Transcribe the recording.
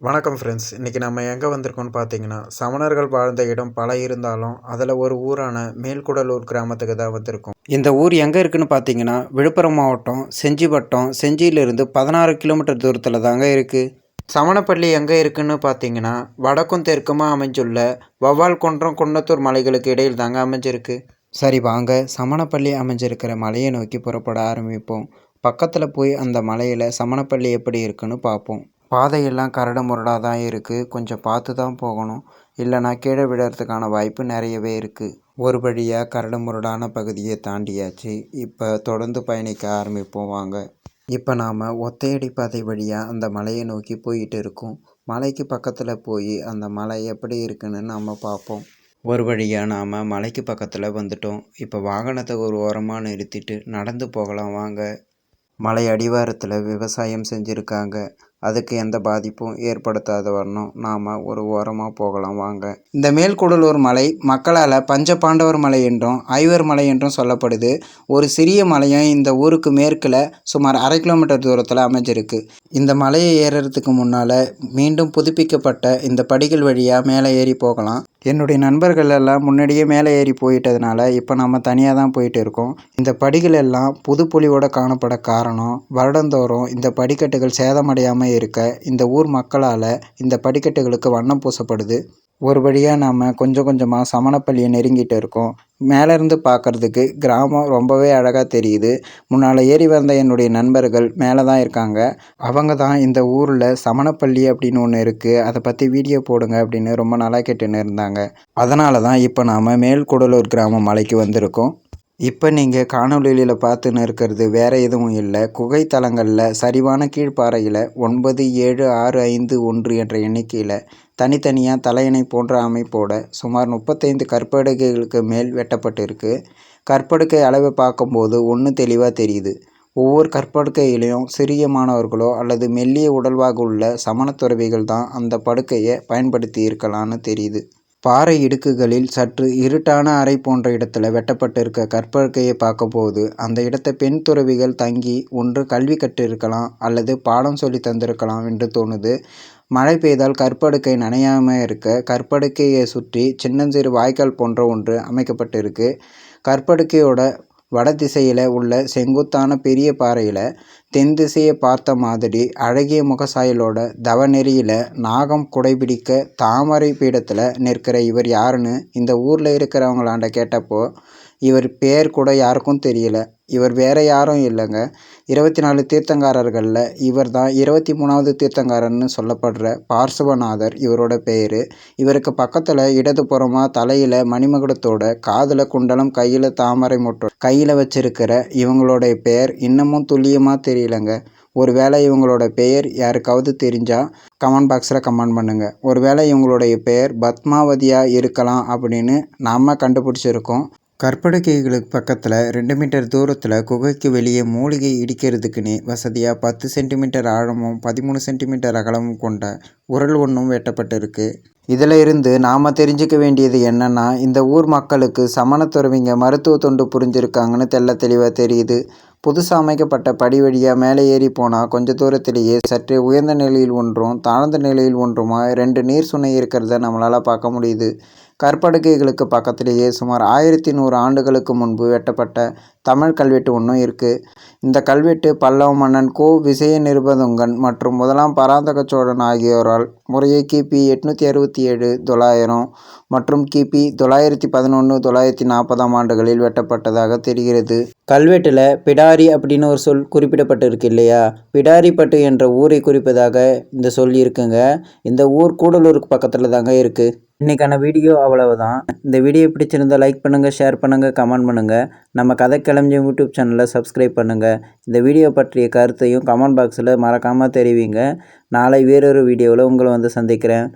வணக்கம் ஃப்ரெண்ட்ஸ் இன்றைக்கி நம்ம எங்கே வந்திருக்கோம்னு பார்த்தீங்கன்னா சமணர்கள் வாழ்ந்த இடம் பல இருந்தாலும் அதில் ஒரு ஊரான மேல்குடலூர் கிராமத்துக்கு தான் வந்திருக்கோம். இந்த ஊர் எங்கே இருக்குதுன்னு பார்த்தீங்கன்னா விழுப்புரம் மாவட்டம் செஞ்சி வட்டம் செஞ்சியிலிருந்து பதினாறு கிலோமீட்டர் தூரத்தில் தாங்க இருக்குது சமணப்பள்ளி எங்கே இருக்குதுன்னு பார்த்தீங்கன்னா வடக்கும் தெற்குமாக அமைஞ்சுள்ள வவ்வால் குன்றம் குன்னத்தூர் மலைகளுக்கு இடையில் தாங்க அமைஞ்சிருக்கு. சரி வாங்க. சமணப்பள்ளி அமைஞ்சிருக்கிற மலையை நோக்கி புறப்பட ஆரம்பிப்போம். பக்கத்தில் போய் அந்த மலையில் சமணப்பள்ளி எப்படி இருக்குன்னு பார்ப்போம் பாதையெல்லாம் கரடு முரடாக தான் இருக்குது கொஞ்சம் பார்த்து தான் போகணும். இல்லைனா கீழே விழுறதுக்கான வாய்ப்பு நிறையவே இருக்குது ஒரு வழியாக கரடு முரடான பகுதியை தாண்டியாச்சு. இப்போ தொடர்ந்து பயணிக்க ஆரம்பிப்போம் வாங்க. இப்போ நாம் ஒத்தையடி பாதை வழியாக அந்த மலையை நோக்கி போயிட்டு இருக்கோம். மலைக்கு பக்கத்தில் போய் அந்த மலை எப்படி இருக்குன்னு நம்ம பார்ப்போம். ஒரு வழியாக நாம் மலைக்கு பக்கத்தில் வந்துட்டோம். இப்போ வாகனத்தை ஒரு ஓரமாக நிறுத்திட்டு நடந்து போகலாம் வாங்க. மலை அடிவாரத்தில் விவசாயம் செஞ்சுருக்காங்க. அதுக்கு எந்த பாதிப்பும் ஏற்படுத்தாத வரணும். நாம் ஒரு ஓரமாக போகலாம். வாங்க. இந்த மேல்கூடலூர் மலை மக்களால் பஞ்ச பாண்டவர் மலை என்றும் ஐவர் மலை என்றும் சொல்லப்படுது. ஒரு சிறிய மலையும் இந்த ஊருக்கு மேற்கில் சுமார் அரை கிலோமீட்டர் தூரத்தில் அமைஞ்சிருக்கு. இந்த மலையை ஏறுறதுக்கு முன்னால் மீண்டும் புதுப்பிக்கப்பட்ட இந்த படிகள் வழியாக மேலே ஏறி போகலாம். என்னுடைய நண்பர்கள் எல்லாம் முன்னாடியே மேலே ஏறி போயிட்டதுனால இப்போ நம்ம தனியாக தான் போயிட்டு இருக்கோம். இந்த படிகள் எல்லாம் புது காணப்பட காரணம் வருடந்தோறும் இந்த படிக்கட்டுகள் சேதமடையாமல் இருக்க இந்த ஊர் மக்களால் இந்த படிக்கட்டுகளுக்கு வண்ணம் பூசப்படுது. ஒரு வழியாக நாம் கொஞ்சம் கொஞ்சமாக சமணப்பள்ளியை நெருங்கிட்டு இருக்கோம். மேலேருந்து பார்க்குறதுக்கு கிராமம் ரொம்பவே அழகாக தெரியுது. முன்னால் ஏறி வந்த என்னுடைய நண்பர்கள் மேலே தான் இருக்காங்க. அவங்க தான் இந்த ஊரில் சமணப்பள்ளி அப்படின்னு ஒன்று இருக்குது அதை பற்றி வீடியோ போடுங்க அப்படின்னு ரொம்ப நாளாக கேட்டுன்னு இருந்தாங்க. அதனால தான் இப்போ நாம் மேல்கூடலூர் கிராம மலைக்கு வந்திருக்கோம். இப்போ நீங்கள் காணொலியில் பார்த்துன்னு இருக்கிறது வேறு எதுவும் இல்லை. குகைத்தலங்களில் சரிவான கீழ்ப்பாறையில் ஒன்பது ஏழு ஆறு ஐந்து ஒன்று என்ற எண்ணிக்கையில் தனித்தனியாக தலையணை போன்ற அமைப்போட சுமார் முப்பத்தைந்து கற்படுக்கைகளுக்கு மேல் வெட்டப்பட்டிருக்கு. கற்படுக்கை அளவை பார்க்கும்போது ஒன்று தெளிவாக தெரியுது. ஒவ்வொரு கற்படுக்கையிலையும் சிறிய மாணவர்களோ அல்லது மெல்லிய உடல்வாக உள்ள சமணத்துறவிகள் தான் அந்த படுக்கையை பயன்படுத்தி இருக்கலான்னு தெரியுது. பாறை இடுக்குகளில் சற்று இருட்டான அறை போன்ற இடத்துல வெட்டப்பட்டிருக்க கற்படுக்கையை பார்க்கும்போது அந்த இடத்தை பெண் துறவிகள் தங்கி ஒன்று கல்வி கற்று இருக்கலாம் அல்லது பாடம் சொல்லி தந்திருக்கலாம் என்று தோணுது. மழை பெய்தால் கற்படுக்கை நனையாமல் இருக்க கற்படுக்கையை சுற்றி சின்னஞ்சிறு வாய்க்கால் போன்ற ஒன்று அமைக்கப்பட்டிருக்கு. கற்படுக்கையோட வடதிசையில் உள்ள செங்குத்தான பெரிய பாறையில் தென் திசையை பார்த்த மாதிரி அழகிய முகசாயலோட தவநெறியில் நாகம் குடைபிடிக்க தாமரை பீடத்தில் நிற்கிற இவர் யாருன்னு இந்த ஊரில் இருக்கிறவங்களாண்ட கேட்டப்போ இவர் பேர் கூட யாருக்கும் தெரியல. இவர் வேறு யாரும் இல்லைங்க. இருபத்தி நாலு தீர்த்தங்காரர்களில் இவர் தான் இருபத்தி மூணாவது தீர்த்தங்காரர்னு சொல்லப்படுற பார்சவநாதர் இவரோட பெயர் இவருக்கு பக்கத்தில் இடதுபுறமாக தலையில் மணிமகுடத்தோட காதில் குண்டலம் கையில் தாமரை மொட்டை கையில் வச்சிருக்கிற இவங்களுடைய பெயர் இன்னமும் துல்லியமாக தெரியலங்க. ஒருவேளை இவங்களோட பெயர் யாருக்காவது தெரிஞ்சால் கமெண்ட் பாக்ஸில் கமெண்ட் பண்ணுங்கள் ஒருவேளை இவங்களுடைய பெயர் பத்மாவதியாக இருக்கலாம் அப்படின்னு நாம் கண்டுபிடிச்சிருக்கோம். கற்படுக்கைகளுக்கு பக்கத்தில் ரெண்டு மீட்டர் தூரத்தில் குகைக்கு வெளியே மூலிகை இடிக்கிறதுக்குன்னே வசதியாக பத்து சென்டிமீட்டர் ஆழமும் பதிமூணு சென்டிமீட்டர் அகலமும் கொண்ட உரல் ஒன்றும் வெட்டப்பட்டிருக்கு. இதில் இருந்து நாம் தெரிஞ்சுக்க வேண்டியது என்னென்னா இந்த ஊர் மக்களுக்கு சமணத்துறவிங்க மருத்துவ தொண்டு புரிஞ்சிருக்காங்கன்னு தெல்ல தெளிவாக தெரியுது. புதுசாக அமைக்கப்பட்ட படி வழியாக மேலே ஏறி போனால் கொஞ்ச தூரத்திலேயே சற்றே உயர்ந்த நிலையில் ஒன்றும் தாழ்ந்த நிலையில் ஒன்றுமா ரெண்டு நீர் சுனை இருக்கிறத நம்மளால் பார்க்க முடியுது. கற்படுக்கைகளுக்கு பக்கத்திலேயே சுமார் ஆயிரத்தி நூறு ஆண்டுகளுக்கு முன்பு வெட்டப்பட்ட தமிழ் கல்வெட்டு ஒன்றும் இருக்குது இந்த கல்வெட்டு பல்லவ மன்னன் கோ. விசய நிருபதுங்கன் மற்றும் முதலாம் பராந்தக சோழன் ஆகியோரால் முறையே கிபி எட்நூற்றி அறுபத்தி ஏழு தொள்ளாயிரம் மற்றும் கிபி தொள்ளாயிரத்தி பதினொன்று தொள்ளாயிரத்தி நாற்பதாம் ஆண்டுகளில் வெட்டப்பட்டதாக தெரிகிறது. கல்வெட்டில் பிடாரி அப்படின்னு ஒரு சொல் குறிப்பிடப்பட்டிருக்கு இல்லையா? பிடாரிப்பட்டு என்ற ஊரை குறிப்பதாக இந்த சொல் இருக்குங்க. இந்த ஊர் கூடலூருக்கு பக்கத்தில் தாங்க இருக்குது இன்றைக்கான வீடியோ அவ்வளவுதான். இந்த வீடியோ பிடிச்சிருந்தால் லைக் பண்ணுங்கள் ஷேர் பண்ணுங்கள் கமெண்ட் பண்ணுங்கள் நம்ம கதை கிளம்பி யூடியூப் சேனலை சப்ஸ்கிரைப் பண்ணுங்கள் இந்த வீடியோ பற்றிய கருத்தையும் கமெண்ட் பாக்ஸில் மறக்காமல் தெரிவிங்க. நாளை வேறொரு வீடியோவில் உங்களை வந்து சந்திக்கிறேன்.